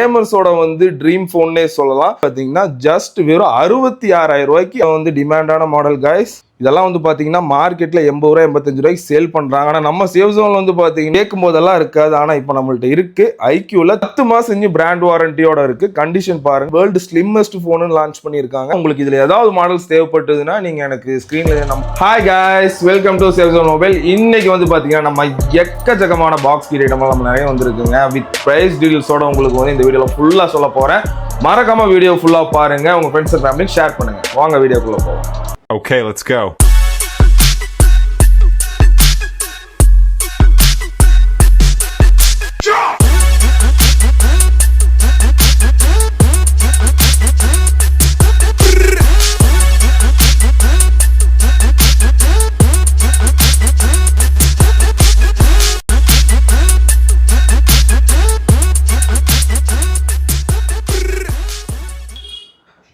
கேமர்ஸோட வந்து ட்ரீம் ஃபோன்னே சொல்லலாம். பார்த்தீங்கன்னா ஜஸ்ட் வெறும் அறுபத்தி ஆறாயிரம் ரூபாய்க்கு வந்து டிமாண்டான மாடல் கைஸ் இதெல்லாம் வந்து பார்த்தீங்கன்னா மார்க்கெட்டில் எண்பது ரூபா எண்பத்தஞ்சு ரூபாய்க்கு சேல் பண்ணுறாங்க ஆனால் நம்ம சேவ் ஜோனில் வந்து பார்த்தீங்கன்னா கேட்கும் போதெல்லாம் இருக்காது. ஆனால் இப்போ நம்மள்ட்ட இருக்குது ஐக்கியூவில் பத்து மாதம் செஞ்சு பிராண்ட் வாரண்டியோட இருக்குது கண்டிஷன் பாருங்கள் வேர்ல்டு ஸ்லிம்மஸ்ட் ஃபோனு லான்ச் பண்ணியிருக்காங்க. உங்களுக்கு இதில் ஏதாவது மாடல்ஸ் தேவைப்பட்டதுன்னா நீங்கள் எனக்கு ஸ்க்ரீனில் நம்ம hi guys welcome to Save Zone mobile இன்னைக்கு வந்து பார்த்தீங்கன்னா நம்ம எக்கச்சக்கமான பாக்ஸ் கீட் நம்ம நிறைய வந்திருக்குங்க. வித் ப்ரைஸ் டீட்டெயில்ஸோட உங்களுக்கு வந்து இந்த வீடியோவில் ஃபுல்லாக சொல்ல போகிறேன் மறக்காமல் வீடியோ ஃபுல்லாக பாருங்கள் உங்கள் ஃப்ரெண்ட்ஸ் அண்ட் ஃபேமிலிக்கு ஷேர் பண்ணுங்க. வாங்க வீடியோக்குள்ளே போவோம். Okay, let's go.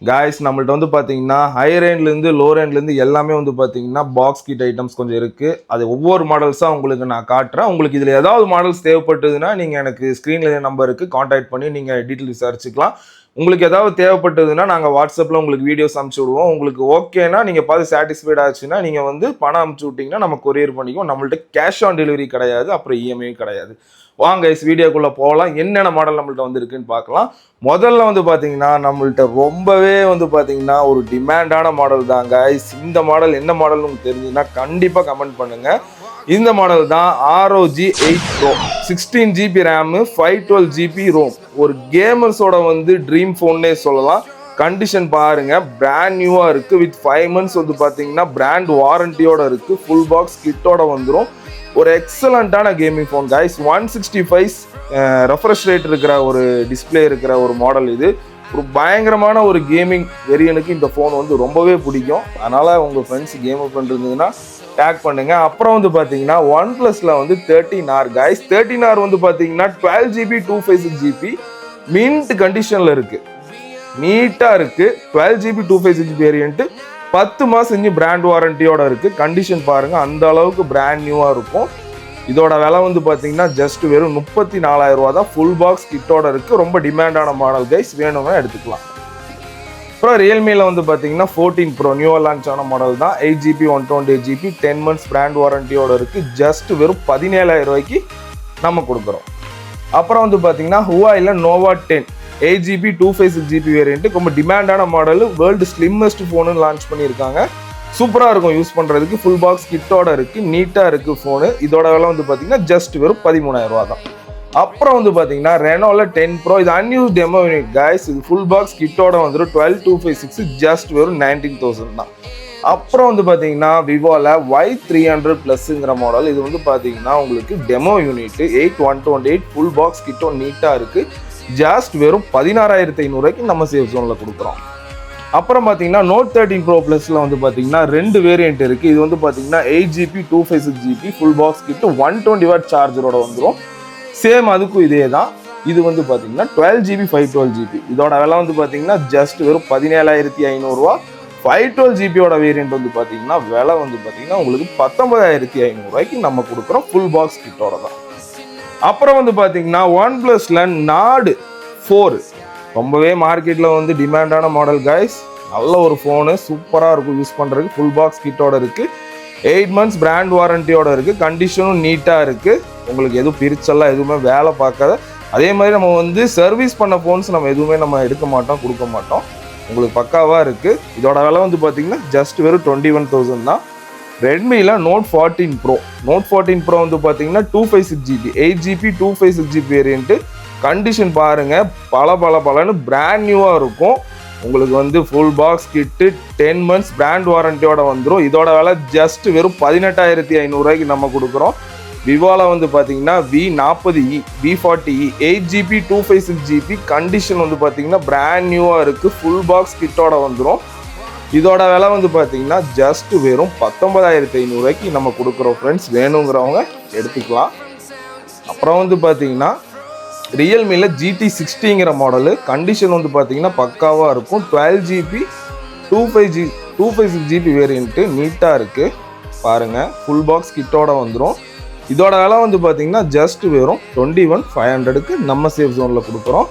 காய்ஸ் நம்மள்ட்ட வந்து பார்த்தீங்கன்னா ஹை ரேண்ட்லேருந்து லோ ரேண்ட்லேருந்து எல்லாமே வந்து பார்த்தீங்கன்னா பாக்ஸ் கிட் ஐட்டம்ஸ் கொஞ்சம் இருக்குது அது ஒவ்வொரு மாடல்ஸாக உங்களுக்கு நான் காட்டுறேன். உங்களுக்கு இதில் ஏதாவது மாடல்ஸ் தேவைப்பட்டதுன்னா நீங்கள் எனக்கு ஸ்க்ரீனில் நம்பருக்கு காண்டாக்ட் பண்ணி நீங்கள் டீட்டெயில் விசாரிச்சுக்கலாம். உங்களுக்கு ஏதாவது தேவைப்பட்டதுன்னா நாங்கள் வாட்ஸ்அப்பில் உங்களுக்கு வீடியோஸ் அனுப்பிச்சி விடுவோம். உங்களுக்கு ஓகேனா நீங்கள் பார்த்து சாட்டிஸ்ஃபைட் ஆச்சுன்னா நீங்கள் வந்து பணம் அனுப்பிச்சி விட்டிங்கன்னா நம்ம கொரியர் பண்ணிக்குவோம். நம்மள்ட்ட கேஷ் ஆன் டெலிவரி கிடையாது அப்புறம் இஎம்ஐ கிடையாது. வாங்க இஸ் வீடியோக்குள்ளே போகலாம். என்னென்ன மாடல் நம்மள்ட்ட வந்துருக்குன்னு பார்க்கலாம். முதல்ல வந்து பார்த்தீங்கன்னா நம்மள்ட்ட ரொம்பவே வந்து பார்த்தீங்கன்னா ஒரு டிமாண்டான மாடல் தான் ஐஸ் இந்த மாடல் என்ன மாடல் உங்களுக்கு தெரிஞ்சுதுன்னா கண்டிப்பாக கமெண்ட் பண்ணுங்க. இந்த மாடல் தான் ROG eight pro sixteen GB RAM five twelve GB ROM ஒரு கேமர்ஸோட வந்து ட்ரீம் ஃபோன்னே சொல்லலாம். கண்டிஷன் பாருங்க பிராண்ட் நியூவாக இருக்குது வித் ஃபைவ் மந்த்ஸ் வந்து பார்த்தீங்கன்னா பிராண்ட் வாரண்டியோட இருக்குது ஃபுல் பாக்ஸ் கிட்டோட வந்துடும் ஒரு எக்ஸலண்ட்டான gaming phone guys one sixty five refresh rate இருக்கிற ஒரு டிஸ்ப்ளே இருக்கிற ஒரு மாடல் இது. ஒரு பயங்கரமான ஒரு கேமிங் வெரியனுக்கு இந்த ஃபோன் வந்து ரொம்பவே பிடிக்கும். அதனால் உங்கள் ஃப்ரெண்ட்ஸ் கேம் பண்ணிருந்ததுன்னா டேக் பண்ணுங்க. அப்புறம் வந்து பார்த்தீங்கன்னா ஒன் ப்ளஸில் வந்து thirteen R guys thirteen R வந்து பார்த்தீங்கன்னா twelve GB two five six GB mint கண்டிஷனில் இருக்குது நீட்டாக இருக்குது twelve GB two five six variant பத்து மாதம் செஞ்சு பிராண்ட் வாரண்டியோட இருக்குது கண்டிஷன் பாருங்கள் அந்த அளவுக்கு பிராண்ட் நியூவாக இருக்கும். இதோட விலை வந்து பார்த்தீங்கன்னா ஜஸ்ட் வெறும் முப்பத்தி நாலாயிரம் ரூபா தான். ஃபுல் பாக்ஸ் கிட்டோட இருக்குது ரொம்ப டிமாண்டான மாடல் கைஸ் வேணும்னா எடுத்துக்கலாம். அப்புறம் ரியல்மியில் வந்து பார்த்தீங்கன்னா ஃபோர்டீன் ப்ரோ நியூவாக லான்ச் ஆன மாடல் தான். Eight GB one twenty eight GB ten months brand வாரண்டியோட இருக்குது ஜஸ்ட் வெறும் பதினேழாயிரம் ரூபாய்க்கு நம்ம கொடுக்குறோம். அப்புறம் வந்து பார்த்தீங்கன்னா ஹுவாயில் Nova ten eight GB two five six GB variant ரொம்ப டிமாண்டான model world slimmest phone launch பண்ணியிருக்காங்க. சூப்பராக இருக்கும் யூஸ் பண்ணுறதுக்கு ஃபுல் பாக்ஸ் கிட்டோட இருக்குது நீட்டாக இருக்குது ஃபோனு இதோட விலை வந்து பார்த்தீங்கன்னா ஜஸ்ட் வெறும் பதிமூணாயிரரூபா தான். அப்புறம் வந்து பார்த்தீங்கன்னா ரெனோவில் டென் ப்ரோ இது அன்யூஸ் டெமோ யூனிட் கைஸ் இது ஃபுல் பாக்ஸ் கிட்டோட வந்துடும் twelve two five six just வெறும் நைன்டீன் தௌசண்ட் தான். அப்புறம் வந்து பார்த்தீங்கன்னா விவோவில் ஒய் த்ரீ ஹண்ட்ரட் ப்ளஸ்ங்கிற மாடல் இது வந்து பார்த்தீங்கன்னா உங்களுக்கு demo unit eight one twenty eight full box கிட்டோ நீட்டாக இருக்குது ஜஸ்ட் வெறும் பதினாறாயிரத்தி ஐநூறுரூவாய்க்கு நம்ம சேஃப் ஜோனில் கொடுக்குறோம். அப்புறம் பார்த்தீங்கன்னா நோட் தேர்ட்டின் ப்ரோ ப்ளஸில் வந்து பார்த்தீங்கன்னா ரெண்டு வேரியண்ட் இருக்குது இது வந்து பார்த்தீங்கன்னா eight GB two five six GB full box கிட்ட ஒன் டுவெண்ட்டி வாட் சார்ஜரோட வந்துடும் சேம் அதுக்கும் இதே தான். இது வந்து பார்த்தீங்கன்னா twelve GB five twelve GB இதோட விலை வந்து பார்த்தீங்கன்னா ஜஸ்ட் வெறும் பதினேழாயிரத்தி ஐநூறுரூவா ஃபைவ் டுவெல் ஜிபியோட வேரியண்ட் வந்து பார்த்தீங்கன்னா விலை வந்து பார்த்தீங்கன்னா உங்களுக்கு பத்தொன்பதாயிரத்தி ஐநூறுரூவாய்க்கு நம்ம கொடுக்குறோம். ஃபுல் பாக்ஸ் கிட்டோட தான். அப்புறம் வந்து பார்த்தீங்கன்னா ஒன் ப்ளஸில் நாடு ஃபோர் ரொம்பவே மார்க்கெட்டில் வந்து டிமாண்டான மாடல் கைஸ் நல்ல ஒரு ஃபோனு சூப்பராக இருக்கும் யூஸ் பண்ணுறதுக்கு ஃபுல் பாக்ஸ் கிட்டோட இருக்குது எயிட் மந்த்ஸ் பிராண்ட் வாரண்டியோட இருக்குது கண்டிஷனும் நீட்டாக இருக்குது உங்களுக்கு எதுவும் பிரிச்செல்லாம் எதுவுமே வேலை பார்க்காத. அதே மாதிரி நம்ம வந்து சர்வீஸ் பண்ண ஃபோன்ஸ் நம்ம எதுவுமே நம்ம எடுக்க மாட்டோம் கொடுக்க மாட்டோம். உங்களுக்கு பக்காவாக இருக்குது இதோட விலை வந்து பார்த்தீங்கன்னா ஜஸ்ட் வெறும் டுவெண்ட்டி ஒன் தௌசண்ட் தான். ரெட்மியில் note fourteen pro note fourteen pro வந்து பார்த்தீங்கன்னா two five six GB eight GB two five six GB variant condition பாருங்கள் பல பல பலன்னு பிராண்ட் நியூவாக இருக்கும். உங்களுக்கு வந்து full box kit ten months brand வாரண்டியோட வந்துடும் இதோட விலை ஜஸ்ட் வெறும் பதினெட்டாயிரத்தி ஐநூறுரூவாய்க்கு நம்ம கொடுக்குறோம். விவோவில் வந்து பார்த்தீங்கன்னா வி நாற்பது E V forty E eight GB two five six GB condition வந்து பார்த்தீங்கன்னா பிராண்ட் நியூவாக இருக்குது ஃபுல் பாக்ஸ் கிட்டோட வந்துடும் இதோட விலை வந்து பார்த்தீங்கன்னா ஜஸ்ட் வெறும் பத்தொன்பதாயிரத்தி ஐநூறுரூவாய்க்கு நம்ம கொடுக்குறோம் ஃப்ரெண்ட்ஸ் வேணுங்கிறவங்க எடுத்துக்கலாம். அப்புறம் வந்து பார்த்தீங்கன்னா ரியல்மியில் ஜிடி சிக்ஸ்டிங்கிற மாடலு கண்டிஷன் வந்து பார்த்தீங்கன்னா பக்காவாக இருக்கும். Twelve GB two five G two five six GB variant நீட்டாக இருக்குது பாருங்கள் ஃபுல் பாக்ஸ் கிட்டோட வந்துடும் இதோட விலை வந்து பார்த்தீங்கன்னா ஜஸ்ட் வெறும் டுவெண்ட்டி ஒன் ஃபைவ் ஹண்ட்ரடுக்கு நம்ம சேஃப் ஜோனில் கொடுக்குறோம்.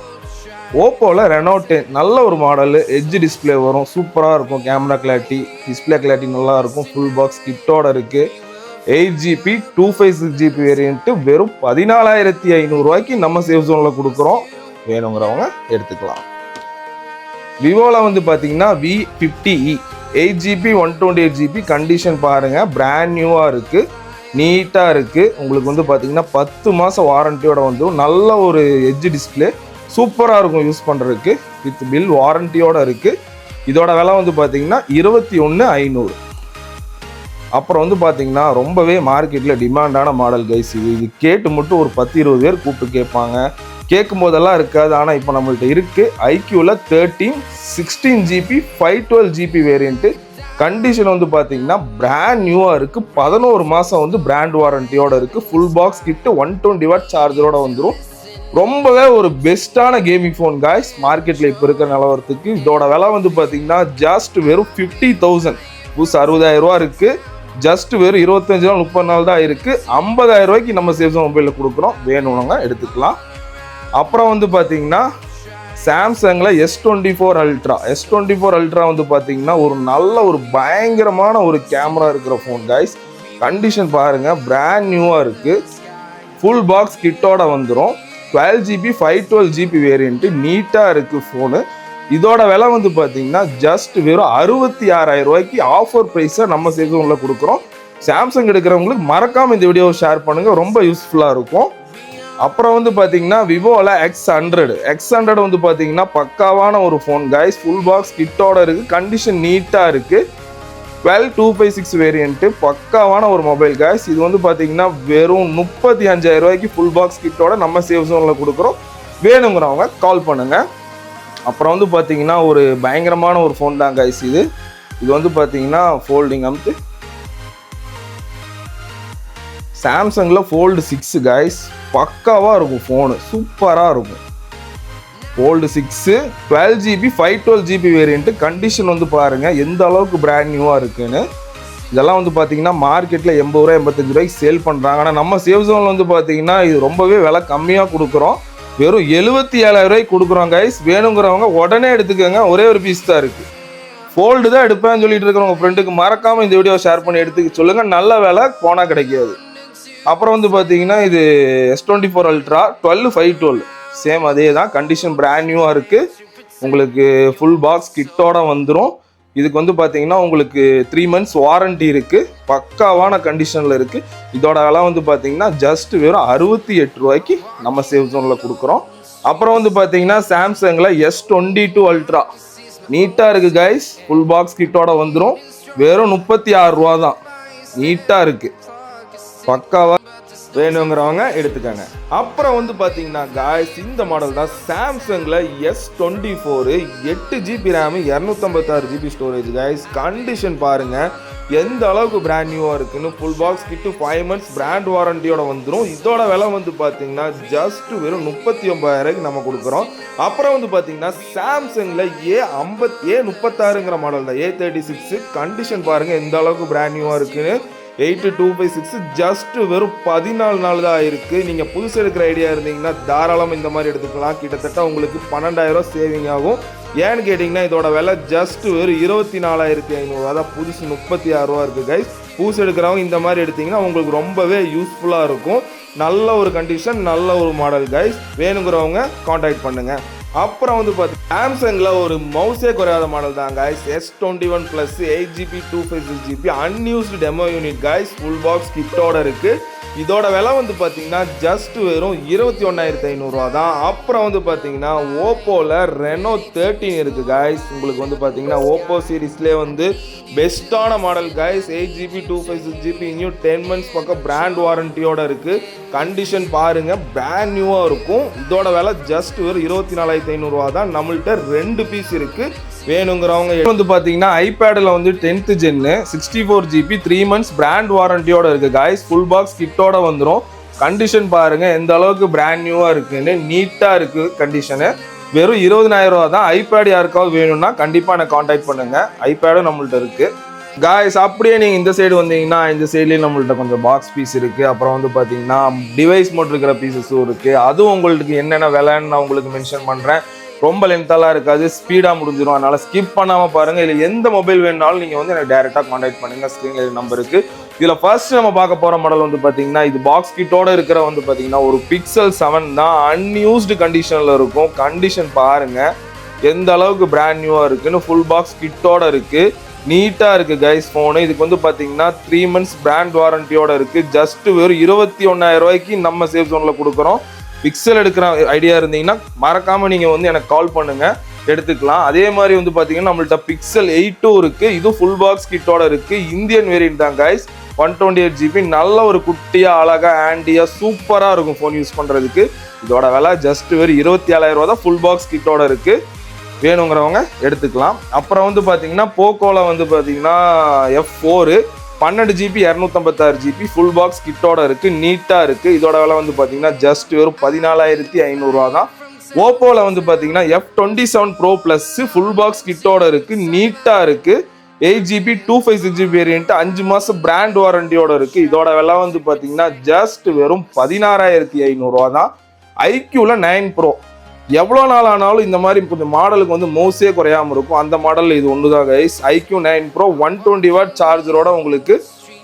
ஓப்போவில் ரெனோ டென் நல்ல ஒரு மாடலு எட்ஜ் டிஸ்ப்ளே வரும் சூப்பராக இருக்கும் கேமரா கிளாரிட்டி டிஸ்ப்ளே கிளாரிட்டி நல்லா இருக்கும் ஃபுல் பாக்ஸ் கிட்டோட இருக்குது eight GB two five six GB variant வெறும் பதினாலாயிரத்தி ஐநூறுரூவாய்க்கு நம்ம சேவ் ஜோனில் கொடுக்குறோம். வேணுங்கிறவங்க எடுத்துக்கலாம். விவோவில் வந்து பார்த்தீங்கன்னா V fifty E e, eight GB one twenty eight GB condition பாருங்கள் பிராண்ட் நியூவாக இருக்குது நீட்டாக இருக்குது உங்களுக்கு வந்து பார்த்தீங்கன்னா பத்து மாதம் வாரண்டியோட வந்து நல்ல ஒரு எட்ஜ் டிஸ்பிளே சூப்பராக இருக்கும் யூஸ் பண்ணுறதுக்கு வித் பில் வாரண்டியோட இருக்குது இதோட விலை வந்து பார்த்தீங்கன்னா இருபத்தி ஒன்று ஐநூறு. அப்புறம் வந்து பார்த்திங்கன்னா ரொம்பவே மார்க்கெட்டில் டிமாண்டான மாடல் கைஸ் இது இது கேட்டு மட்டும் ஒரு பத்து இருபது பேர் கூப்பிட்டு கேட்பாங்க. கேட்கும் போதெல்லாம் இருக்காது. ஆனால் இப்போ நம்மள்ட்ட இருக்குது ஐக்யூவில் thirteen sixteen GB five twelve GB variant condition வந்து பார்த்தீங்கன்னா பிராண்ட் நியூவாக இருக்குது பதினோரு மாதம் வந்து பிராண்ட் வாரண்டியோட இருக்குது full box kit one twenty watt சார்ஜரோட வந்துடும் ரொம்பவே ஒரு பெஸ்ட்டான கேமிங் ஃபோன் காய்ஸ் மார்க்கெட்டில் இப்போ இருக்கிற நிலவரத்துக்கு இதோட விலை வந்து பார்த்தீங்கன்னா ஜஸ்ட் வெறும் ஃபிஃப்டி தௌசண்ட் புதுசு அறுபதாயிரம் ரூபா இருக்குது ஜஸ்ட் வெறும் இருபத்தஞ்சு நாள் முப்பது நாள் தான் இருக்குது ஐம்பதாயிரம் ரூபாய்க்கு நம்ம சேம்சங் மொபைலில் கொடுக்குறோம். வேணும்னவங்க எடுத்துக்கலாம். அப்புறம் வந்து பார்த்தீங்கன்னா சாம்சங்கில் S twenty four ultra S twenty four ultra வந்து பார்த்தீங்கன்னா ஒரு நல்ல ஒரு பயங்கரமான ஒரு கேமரா இருக்கிற ஃபோன் கைஸ் கண்டிஷன் பாருங்கள் பிராண்ட் நியூவாக இருக்குது ஃபுல் பாக்ஸ் கிட்டோட வந்துடும் twelve GB five twelve GB variant நீட்டாக இருக்குது ஃபோனு இதோட விலை வந்து பார்த்தீங்கன்னா ஜஸ்ட் வெறும் அறுபத்தி ஆறாயிரம் ரூபாய்க்கு ஆஃபர் ப்ரைஸை நம்ம சேசனில் கொடுக்குறோம். சாம்சங் எடுக்கிறவங்களுக்கு மறக்காமல் இந்த வீடியோவை ஷேர் பண்ணுங்கள் ரொம்ப யூஸ்ஃபுல்லாக இருக்கும். அப்புறம் வந்து பார்த்தீங்கன்னா விவோவில் எக்ஸ் ஹண்ட்ரடு எக்ஸ் ஹண்ட்ரட் வந்து பார்த்தீங்கன்னா பக்காவான ஒரு ஃபோன் கைஸ் ஃபுல் பாக்ஸ் கிட்டோட இருக்குது கண்டிஷன் நீட்டாக இருக்குது twelve two five six variant பக்காவான ஒரு மொபைல் கைஸ் இது வந்து பார்த்தீங்கன்னா வெறும் முப்பத்தி அஞ்சாயிரம் ரூபாய்க்கு ஃபுல் பாக்ஸ் கிட்டோட நம்ம சேவ் ஜோனில் கொடுக்குறோம். வேணுங்கிறவங்க கால் பண்ணுங்கள் அப்புறம் வந்து பார்த்தீங்கன்னா ஒரு பயங்கரமான ஒரு ஃபோன் தான் கைஸ் இது. இது வந்து பார்த்தீங்கன்னா ஃபோல்டிங் அமுத்து சாம்சங்கில் ஃபோல்டு சிக்ஸு கைஸ் பக்காவாக இருக்கும் ஃபோனு சூப்பராக இருக்கும். Old six twelve GB five twelve GB variant condition வந்து பாருங்கள் எந்த அளவுக்கு பிராண்ட் நியூவாக இருக்குன்னு. இதெல்லாம் வந்து பார்த்தீங்கன்னா மார்க்கெட்டில் எண்பது ரூபா எண்பத்தஞ்சு ரூபாய்க்கு சேல் பண்ணுறாங்க ஆனால் நம்ம சேவ் ஜோனில் வந்து பார்த்தீங்கன்னா இது ரொம்பவே விலை கம்மியாக கொடுக்குறோம். வெறும் எழுபத்தி ஏழாயிரம் ரூபாய்க்கு கொடுக்குறோம் கைஸ் வேணுங்கிறவங்க உடனே எடுத்துக்கோங்க. ஒரே ஒரு பீஸ் தான் இருக்குது ஃபோல்டு தான் எடுப்பேன்னு சொல்லிட்டு இருக்கிற உங்கள் ஃப்ரெண்டுக்கு மறக்காமல் இந்த வீடியோ ஷேர் பண்ணி எடுத்துக்க சொல்லுங்கள் நல்ல வேலை போனால் கிடைக்காது. அப்புறம் வந்து பார்த்தீங்கன்னா இது S twenty four ultra twelve five twelve same அதே தான் கண்டிஷன் பிராண்ட் நியூவாக இருக்குது உங்களுக்கு ஃபுல் பாக்ஸ் கிட்டோட வந்துடும் இதுக்கு வந்து பார்த்தீங்கன்னா உங்களுக்கு த்ரீ மந்த்ஸ் வாரண்டி இருக்குது பக்காவான கண்டிஷனில் இருக்குது இதோட விலை வந்து பார்த்தீங்கன்னா ஜஸ்ட் வெறும் அறுபத்தி எட்டு ரூபாய்க்கு நம்ம சேவ் ஜோனில் கொடுக்குறோம். அப்புறம் வந்து பார்த்தீங்கன்னா சாம்சங்கில் எஸ் டுவெண்ட்டி டூ அல்ட்ரா நீட்டாக இருக்குது கைஸ் ஃபுல் பாக்ஸ் கிட்டோட வந்துடும் வெறும் முப்பத்தி ஆறு ரூபா தான் நீட்டாக இருக்குது பக்காவாக வேணுங்கிறவங்க எடுத்துக்கோங்க. அப்புறம் வந்து பார்த்தீங்கன்னா காய்ஸ் இந்த மாடல் தான் சாம்சங்கில் எஸ் டுவெண்ட்டி ஃபோரு எட்டு ஜிபி ரேமு இரநூத்தம்பத்தாறு ஜிபி ஸ்டோரேஜ் காய்ஸ் கண்டிஷன் பாருங்கள் எந்த அளவுக்கு பிராண்ட் நியூவாக இருக்குன்னு full box kit five months brand வாரண்டியோட வந்துடும் இதோட விலை வந்து பார்த்தீங்கன்னா ஜஸ்ட் வெறும் முப்பத்தி ஒன்பதாயிரூபாய்க்கு நம்ம கொடுக்குறோம். அப்புறம் வந்து பார்த்தீங்கன்னா சாம்சங்கில் ஏ ஐம்பத் ஏ முப்பத்தாறுங்கிற மாடல் தான். ஏ தேர்ட்டி சிக்ஸு கண்டிஷன் பாருங்கள் எந்த அளவுக்கு பிராண்ட் நியூவாக இருக்குன்னு. Eight two five six just வெறும் பதினாலு நாள் தான் ஆயிருக்கு. நீங்கள் புதுசு எடுக்கிற ஐடியா இருந்தீங்கன்னா தாராளமாக இந்த மாதிரி எடுத்துக்கலாம். கிட்டத்தட்ட உங்களுக்கு பன்னெண்டாயிரம் சேவிங் ஆகும். ஏன்னு கேட்டிங்கன்னா இதோட விலை ஜஸ்ட் வெறும் இருபத்தி நாலாயிரத்தி ஐநூறுரூவா தான். புதுசு முப்பத்தி ஆறுரூவா இருக்குது கைஸ் புதுசு எடுக்கிறவங்க இந்த மாதிரி எடுத்தீங்கன்னா உங்களுக்கு ரொம்பவே யூஸ்ஃபுல்லாக இருக்கும். நல்ல ஒரு கண்டிஷன் நல்ல ஒரு மாடல் கைஸ் வேணுங்கிறவங்க காண்டாக்ட் பண்ணுங்கள் அப்புறம் வந்து பார்த்து சாம்சங்கில் ஒரு மவுஸே குறையாத மாடல் தான் guys S twenty one plus eight GB two five six GB unused demo unit guys full box கிட்டோட இருக்குது இதோட விலை வந்து பார்த்தீங்கன்னா ஜஸ்ட் வெறும் இருபத்தி ஒன்றாயிரத்தி ஐநூறுரூவா தான். அப்புறம் வந்து பார்த்தீங்கன்னா ஓப்போவில் ரெனோ தேர்ட்டின் இருக்குது கைஸ் உங்களுக்கு வந்து பார்த்தீங்கன்னா ஓப்போ சீரீஸ்லேயே வந்து பெஸ்ட்டான model guys eight GB two five six GB இன்னும் டென் மந்த்ஸ் பக்கம் பிராண்ட் வாரண்டியோட இருக்குது கண்டிஷன் பாருங்கள் பிராண்ட் நியூவாக இருக்கும். இதோட விலை ஜஸ்ட் வெறும் இருபத்தி நாலாயிரத்தி ஐநூறுரூவா தான். நம்மள்கிட்ட ரெண்டு பீஸ் இருக்குது வேணுங்கிறவங்க வந்து பார்த்தீங்கன்னா ஐபேடில் வந்து tenth gen sixty four GB three months brand வாரண்டியோட இருக்குது காய்ஸ் ஃபுல் பாக்ஸ் கிட்டோட வந்துடும் கண்டிஷன் பாருங்கள் எந்த அளவுக்கு பிராண்ட் நியூவாக இருக்குன்னு நீட்டாக இருக்குது கண்டிஷனு வெறும் இருபதினாயிரம் ரூபா தான். ஐபேட் யாருக்காவது வேணும்னா கண்டிப்பாக எனக்கு காண்டாக்ட் பண்ணுங்கள் ஐபேடும் நம்மள்ட்ட இருக்குது காய்ஸ் அப்படியே நீங்கள் இந்த சைடு வந்தீங்கன்னா இந்த சைட்லேயும் நம்மள்ட்ட கொஞ்சம் பாக்ஸ் பீஸ் இருக்குது அப்புறம் வந்து பார்த்தீங்கன்னா டிவைஸ் மட்டும் இருக்கிற பீசஸும் இருக்குது அதுவும் உங்களுக்கு என்னென்ன விலைன்னு நான் உங்களுக்கு மென்ஷன் பண்ணுறேன் ரொம்ப லென்த்தாலாம் இருக்காது ஸ்பீடாக முடிஞ்சிடும் அதனால் ஸ்கிப் பண்ணாமல் பாருங்கள் இல்லை எந்த மொபைல் வேணுனாலும் நீங்கள் வந்து எனக்கு டேரெக்டாக காண்டாக்ட் பண்ணுங்கள் ஸ்க்ரீனில் நம்பருக்கு இதில் ஃபர்ஸ்ட் நம்ம பார்க்க போகிற மாடல் வந்து பார்த்தீங்கன்னா இது பாக்ஸ் கிட்டோட இருக்கிற வந்து பார்த்தீங்கன்னா ஒரு பிக்சல் செவன் தான். அன்யூஸ்டு கண்டிஷனில் இருக்கும். கண்டிஷன் பாருங்கள் எந்த அளவுக்கு பிராண்ட் நியூவாக இருக்குன்னு ஃபுல் பாக்ஸ் கிட்டோட இருக்குது நீட்டாக இருக்குது கைஸ் ஃபோனு இதுக்கு வந்து பார்த்தீங்கன்னா த்ரீ மந்த்ஸ் பிராண்ட் வாரண்டியோட இருக்குது ஜஸ்ட் வெறும் இருபத்தி ஒன்றாயிரம் ரூபாய்க்கு நம்ம சேஃப் ஜோனில் கொடுக்குறோம். பிக்சல் எடுக்கிற ஐடியா இருந்தீங்கன்னா மறக்காமல் நீங்கள் வந்து எனக்கு கால் பண்ணுங்கள் எடுத்துக்கலாம். அதே மாதிரி வந்து பார்த்தீங்கன்னா நம்மள்ட்ட பிக்சல் எயிட்டும் இருக்குது இது ஃபுல் பாக்ஸ் கிட்டோட இருக்குது இந்தியன் வேரியன்ட் தான் guys one twenty eight GB நல்ல ஒரு குட்டியாக அழகாக ஆண்டியாக சூப்பராக இருக்கும் ஃபோன் யூஸ் பண்ணுறதுக்கு இதோட விலை ஜஸ்ட் வெறும் இருபத்தி ஏழாயிரம் ரூபா தான். ஃபுல் பாக்ஸ் கிட்டோட இருக்குது வேணுங்கிறவங்க எடுத்துக்கலாம். அப்புறம் வந்து பார்த்தீங்கன்னா போக்கோவில் வந்து பார்த்தீங்கன்னா எஃப் ஃபோரு பன்னெண்டு ஜிபி இரநூத்தம்பத்தாறு ஜிபி ஃபுல் பாக்ஸ் கிட்டோட இருக்குது நீட்டாக இருக்குது இதோட விலை வந்து பார்த்தீங்கன்னா ஜஸ்ட் வெறும் பதினாலாயிரத்தி ஐநூறுரூவா தான். ஓப்போவில் வந்து பார்த்தீங்கன்னா F twenty seven pro plus full box கிட்டோட இருக்குது நீட்டாக இருக்குது eight GB two five six GB variant அஞ்சு மாதம் பிராண்ட் வாரண்டியோட இருக்குது இதோட விலை வந்து பார்த்தீங்கன்னா ஜஸ்ட் வெறும் பதினாறாயிரத்தி ஐநூறுரூவா தான். ஐக்யூவில் நைன் ப்ரோ எவ்வளோ நாள் ஆனாலும் இந்த மாதிரி கொஞ்சம் மாடலுக்கு வந்து மோஸே குறையாம இருக்கும். அந்த மாடலில் இது ஒன்று தான் guys iQOO nine pro one twenty watt சார்ஜரோட உங்களுக்கு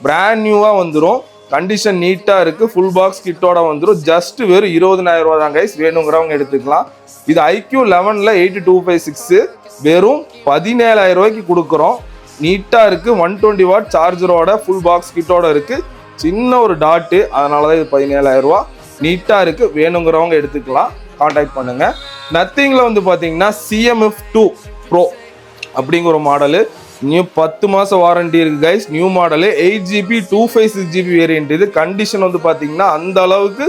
பிராண்ட் நியூவாக வந்துடும் கண்டிஷன் நீட்டாக இருக்குது ஃபுல் பாக்ஸ் கிட்டோட வந்துடும் ஜஸ்ட் வெறும் இருபதனாயிரம் ரூபா தான் கைஸ் வேணுங்கிறவங்க எடுத்துக்கலாம். இது ஐக்யூ லெவனில் எயிட்டி டூ ஃபைவ் சிக்ஸு வெறும் பதினேழாயிரம் ரூபாய்க்கு கொடுக்குறோம். நீட்டாக இருக்குது ஒன் டுவெண்ட்டி வாட் சார்ஜரோட ஃபுல் பாக்ஸ் கிட்டோட இருக்குது சின்ன ஒரு டாட்டு அதனால தான் இது பதினேழாயிரம் ரூபா நீட்டாக இருக்குது வேணுங்கிறவங்க எடுத்துக்கலாம். காண்டாக்ட் பண்ணுங்க. நத்திங்கில் வந்து பார்த்தீங்கன்னா சிஎம்எஃப் டூ ப்ரோ அப்படிங்கிற ஒரு மாடலு நியூ பத்து மாதம் வாரண்டி இருக்குது guys new model eight GB two five six GB variant இது கண்டிஷன் வந்து பார்த்தீங்கன்னா அந்த அளவுக்கு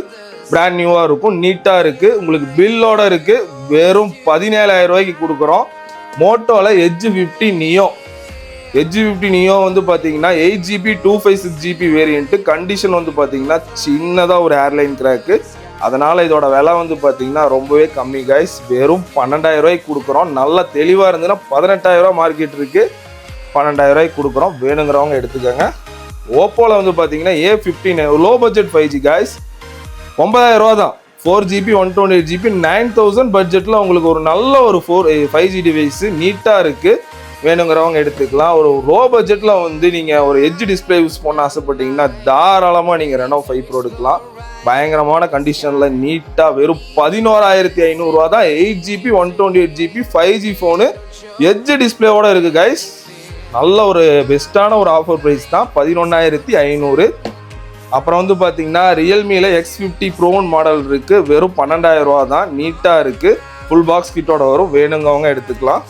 பிராண்ட் நியூவாக இருக்கும் நீட்டாக இருக்குது உங்களுக்கு பில்லோட இருக்குது வெறும் பதினேழாயிரம் ரூபாய்க்கு கொடுக்குறோம். மோட்டோவில் edge fifty Neo edge fifty Neo வந்து பார்த்தீங்கன்னா eight GB two five six GB variant condition வந்து பார்த்தீங்கன்னா சின்னதாக ஒரு ஏர்லைன் கிராக்கு அதனால் இதோட விலை வந்து பார்த்தீங்கன்னா ரொம்பவே கம்மி கைஸ் வெறும் பன்னெண்டாயிரம் ரூபாய்க்கு கொடுக்குறோம். நல்லா தெளிவாக இருந்ததுன்னா பதினெட்டாயிரம் ரூபா மார்க்கெட் இருக்குது பன்னெண்டாயிரம் ரூபாய்க்கு கொடுக்குறோம். வேணுங்கிறவங்க எடுத்துக்கோங்க. ஓப்போவில் வந்து பார்த்தீங்கன்னா A fifteen low budget five G guys ஒன்பதாயிரம் ரூபா தான். Four GB one twenty eight GB nine thousand பட்ஜெட்டில் உங்களுக்கு ஒரு நல்ல ஒரு ஃபோர் ஃபைவ் ஜி டிவைஸு நீட்டாக இருக்குது வேணுங்கிறவங்க எடுத்துக்கலாம். ஒரு லோ பட்ஜெட்டில் வந்து நீங்கள் ஒரு எட்ஜ் டிஸ்பிளே யூஸ் பண்ண ஆசைப்பட்டீங்கன்னா தாராளமாக நீங்கள் ரெனோ ஃபைவ் ப்ரோ எடுக்கலாம். பயங்கரமான கண்டிஷனில் நீட்டாக வெறும் பதினோராயிரத்தி ஐநூறுரூவா தான் eight GB one twenty eight GB five G phone edge டிஸ்பிளேவோட இருக்குது கைஸ் நல்ல ஒரு பெஸ்ட்டான ஒரு ஆஃபர் ப்ரைஸ் தான் பதினொன்றாயிரத்தி ஐநூறு. அப்புறம் வந்து பார்த்தீங்கன்னா ரியல்மியில் எக்ஸ் ஃபிஃப்டி ப்ரோன் மாடல் இருக்குது வெறும் பன்னெண்டாயிரம் ரூபா தான் நீட்டாக இருக்குது ஃபுல் பாக்ஸ் கிட்டோட வரும் வேணுங்கவங்க எடுத்துக்கலாம்.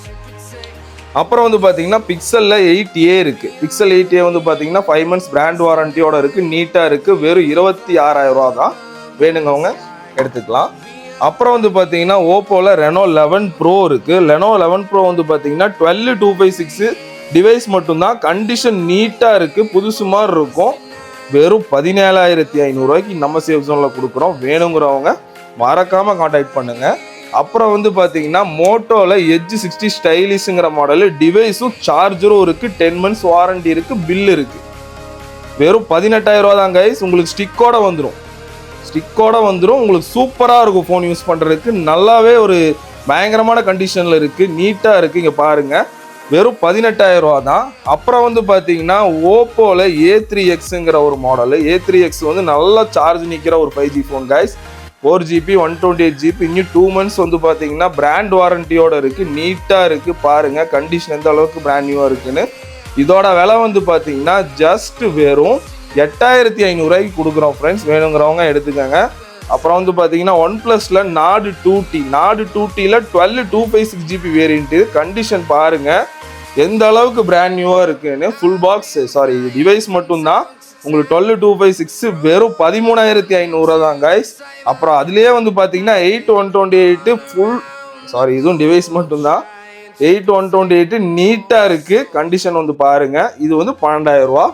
அப்புறம் வந்து பார்த்தீங்கன்னா பிக்சலில் எயிட் ஏ இருக்குது பிக்சல் எயிட் ஏ வந்து பார்த்தீங்கன்னா ஃபைவ் மந்த்ஸ் பிராண்ட் வாரண்டியோட இருக்குது நீட்டாக இருக்குது வெறும் இருபத்தி ஆறாயிரம் ரூபா தான். வேணுங்கவங்க எடுத்துக்கலாம். அப்புறம் வந்து பார்த்தீங்கன்னா ஓப்போவில் ரெனோ லெவன் ப்ரோ இருக்குது லெனோ லெவன் ப்ரோ வந்து பார்த்தீங்கன்னா twelve two five six device மட்டும்தான். கண்டிஷன் நீட்டாக இருக்குது புதுசு மாதிரி இருக்கும். வெறும் பதினேழாயிரத்தி ஐநூறுரூவாய்க்கு நம்ம சேவ் ஜோனில் கொடுக்குறோம். வேணுங்கிறவங்க மறக்காமல் காண்டாக்ட் பண்ணுங்கள் அப்புறம் வந்து பார்த்தீங்கன்னா மோட்டோவில் எஜ் சிக்ஸ்டி ஸ்டைலிஷுங்கிற மாடலு டிவைஸும் சார்ஜரும் இருக்குது டென் மந்த்ஸ் வாரண்டி இருக்குது பில் இருக்குது வெறும் பதினெட்டாயிரம் ரூபா தான் கைஸ் உங்களுக்கு ஸ்டிக்கோட வந்துடும் ஸ்டிக்கோட வந்துடும் உங்களுக்கு சூப்பராக இருக்கும் ஃபோன் யூஸ் பண்ணுறதுக்கு நல்லாவே ஒரு பயங்கரமான கண்டிஷனில் இருக்குது நீட்டாக இருக்குது இங்கே பாருங்கள் வெறும் பதினெட்டாயிரம் ரூபா தான். அப்புறம் வந்து பார்த்தீங்கன்னா ஓப்போவில் ஏ த்ரீ எக்ஸுங்கிற ஒரு மாடலு ஏ த்ரீ எக்ஸ் வந்து நல்லா சார்ஜ் நிற்கிற ஒரு five G phone guys four GB one twenty eight GB இன்னும் டூ மந்த்ஸ் வந்து பார்த்தீங்கன்னா பிராண்ட் வாரண்டியோட இருக்குது நீட்டாக இருக்குது பாருங்கள் கண்டிஷன் எந்த அளவுக்கு பிராண்ட் நியூவாக இருக்குன்னு. இதோட விலை வந்து பார்த்தீங்கன்னா ஜஸ்ட் வெறும் எட்டாயிரத்தி ஐநூறுரூவாய்க்கு கொடுக்குறோம் ஃப்ரெண்ட்ஸ் வேணுங்கிறவங்க எடுத்துக்கோங்க. அப்புறம் வந்து பார்த்தீங்கன்னா ஒன் ப்ளஸில் Nord two T Nord two டியில் twelve two five six GB variant condition பாருங்கள் எந்த அளவுக்கு பிராண்ட் நியூவாக இருக்குன்னு. ஃபுல் பாக்ஸ் சாரி டிவைஸ் மட்டும்தான். உங்களுக்கு டுவெல் டூ ஃபைவ் சிக்ஸ் வெறும் பதிமூணாயிரத்தி ஐநூறுரூவா தான் கைஸ் அப்புறம் அதுலேயே வந்து பார்த்தீங்கன்னா eight one twenty eight full sorry இதுவும் டிவைஸ் மட்டும்தான். எயிட் ஒன் டுவெண்ட்டி எயிட்டு நீட்டாக இருக்குது கண்டிஷன் வந்து பாருங்கள் இது வந்து பன்னெண்டாயிரரூவா.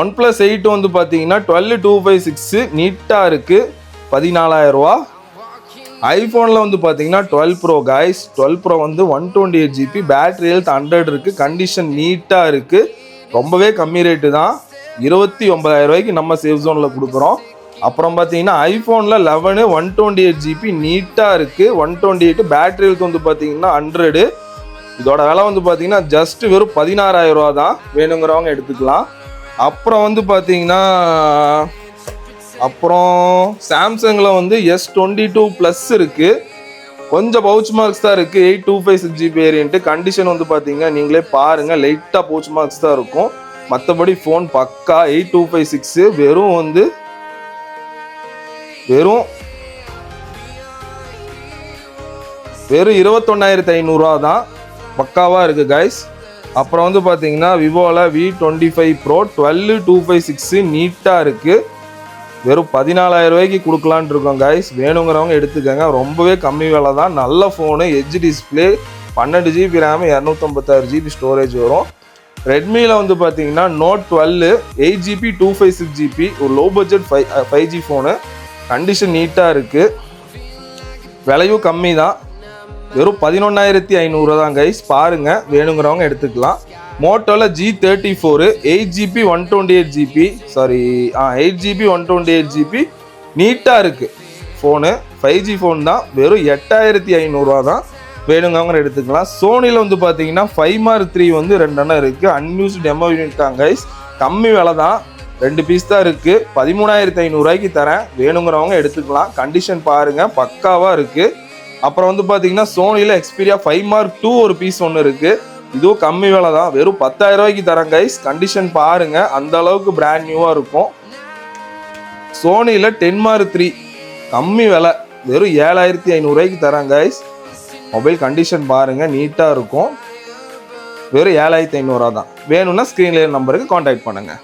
ஒன் ப்ளஸ் எயிட் வந்து பார்த்தீங்கன்னா டுவெல் டூ ஃபைவ் சிக்ஸு நீட்டாக இருக்குது பதினாலாயிரரூவா. ஐஃபோனில் வந்து பார்த்தீங்கன்னா twelve pro guys twelve pro வந்து one twenty eight GB battery health hundred இருக்குது கண்டிஷன் நீட்டாக இருக்குது ரொம்பவே கம்மி ரேட்டு தான். இருபத்தி ஒன்பதாயிரம் ரூபாய்க்கு நம்ம சேஃப் ஜோனில் கொடுக்குறோம். அப்புறம் பார்த்தீங்கன்னா ஐஃபோனில் eleven one twenty eight GB நீட்டாக இருக்குது ஒன் டுவெண்ட்டி எயிட் பேட்டரி வந்து பார்த்தீங்கன்னா ஹண்ட்ரடு இதோட விலை வந்து பார்த்தீங்கன்னா ஜஸ்ட் வெறும் பதினாறாயிரம் ரூபா தான். வேணுங்கிறவங்க எடுத்துக்கலாம். அப்புறம் வந்து பார்த்தீங்கன்னா அப்புறம் சாம்சங்கில் வந்து எஸ் டுவெண்ட்டி டூ ப்ளஸ் இருக்குது கொஞ்சம் பவுச் மார்க்ஸ் தான் இருக்குது eight two five six GB variant condition வந்து பார்த்தீங்கன்னா நீங்களே பாருங்கள் லைட்டாக பவுச் மார்க்ஸ் தான் இருக்கும். மற்றபடி ஃபோன் பக்கா எயிட் டூ ஃபைவ் சிக்ஸு வெறும் வந்து வெறும் வெறும் இருபத்தொன்னாயிரத்தி ஐநூறுரூவா தான் பக்காவாக இருக்குது கைஸ் அப்புறம் வந்து பார்த்தீங்கன்னா விவோவில் V twenty five pro twelve two five six நீட்டாக இருக்குது வெறும் பதினாலாயிரம் ரூபாய்க்கு கொடுக்கலான்னு இருக்கோம் கைஸ் வேணுங்கிறவங்க எடுத்துக்கோங்க. ரொம்பவே கம்மி விலை தான் நல்ல ஃபோனு எஜ் டிஸ்பிளே பன்னெண்டு ஜிபி ரேம் இரநூத்தம்பத்தாறு ஜிபி ஸ்டோரேஜ் வரும். ரெட்மியில் வந்து பார்த்தீங்கன்னா Note twelve eight GB two five six GB ஒரு low budget five five G phone condition நீட்டாக இருக்குது விலையும் கம்மி தான் வெறும் பதினொன்னாயிரத்தி ஐநூறு தான் கைஸ் பாருங்க வேணுங்கிறவங்க எடுத்துக்கலாம். மோட்டோவில் G thirty four eight GB one twenty eight GB sorry ah eight GB one twenty eight GB நீட்டாக இருக்குது ஃபோனு ஃபைவ் ஜி ஃபோன் தான். வெறும் எட்டாயிரத்தி ஐநூறுரூவா தான் வேணுங்கிறவங்க எடுத்துக்கலாம். சோனியில் வந்து பார்த்தீங்கன்னா ஃபைவ் மார்க் த்ரீ வந்து ரெண்டு எண்ணம் இருக்குது அன்யூஸ்டு டெமோ யூனிட் தான் கைஸ் கம்மி விலை தான். ரெண்டு பீஸ் தான் இருக்குது பதிமூணாயிரத்தி ஐநூறுரூவாய்க்கு தரேன். வேணுங்கிறவங்க எடுத்துக்கலாம். கண்டிஷன் பாருங்கள் பக்காவாக இருக்குது அப்புறம் வந்து பார்த்தீங்கன்னா சோனியில் எக்ஸ்பீரியா ஃபைவ் மார்க் டூ ஒரு பீஸ் ஒன்று இருக்குது இதுவும் கம்மி விலை தான். வெறும் பத்தாயிரம் ரூபாய்க்கு தரேன் கைஸ் கண்டிஷன் பாருங்கள் அந்த அளவுக்கு பிராண்ட் நியூவாக இருக்கும். சோனியில் டென் மார்க் த்ரீ கம்மி விலை. வெறும் ஏழாயிரத்தி ஐநூறுரூவாய்க்கு தரேன் கைஸ் மொபைல் கண்டிஷன் பாருங்கள் நீட்டாக இருக்கும். வெறும் ஏழாயிரத்தி ஐநூறுரூவா தான் வேணும்னா ஸ்க்ரீன்ல நம்பருக்கு காண்டாக்ட் பண்ணுங்கள்